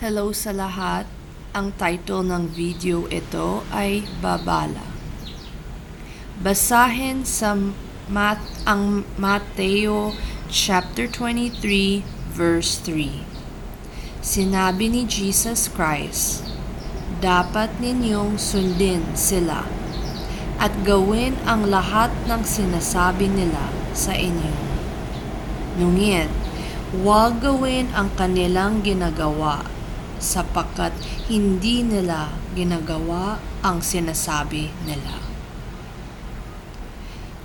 Hello sa lahat. Ang title ng video ito ay Babala. Basahin sa Mat ang Mateo chapter 23 verse 3. Sinabi ni Jesus Christ, dapat ninyong sundin sila at gawin ang lahat ng sinasabi nila sa inyo. Ngunit, huwag gawin ang kanilang ginagawa sapagkat hindi nila ginagawa ang sinasabi nila.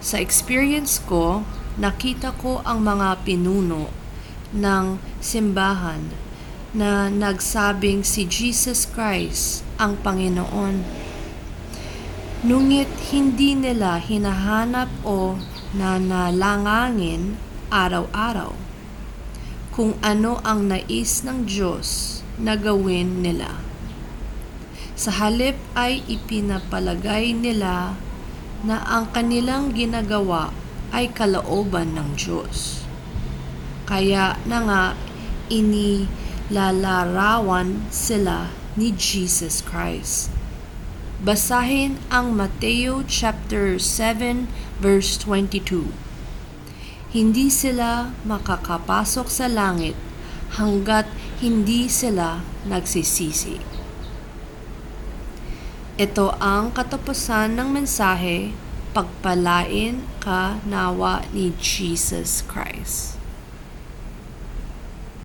Sa experience ko, nakita ko ang mga pinuno ng simbahan na nagsabing si Jesus Christ ang Panginoon. Nungit hindi nila hinahanap o nanalangangin araw-araw kung ano ang nais ng Diyos na gawin nila. Sa halip ay ipinapalagay nila na ang kanilang ginagawa ay kalooban ng Diyos. Kaya na nga inilalarawan sila ni Jesus Christ. Basahin ang Mateo chapter 7 verse 22. Hindi sila makakapasok sa langit hanggat hindi sila nagsisisi. Ito ang katapusan ng mensahe, pagpalain ka nawa ni Jesus Christ.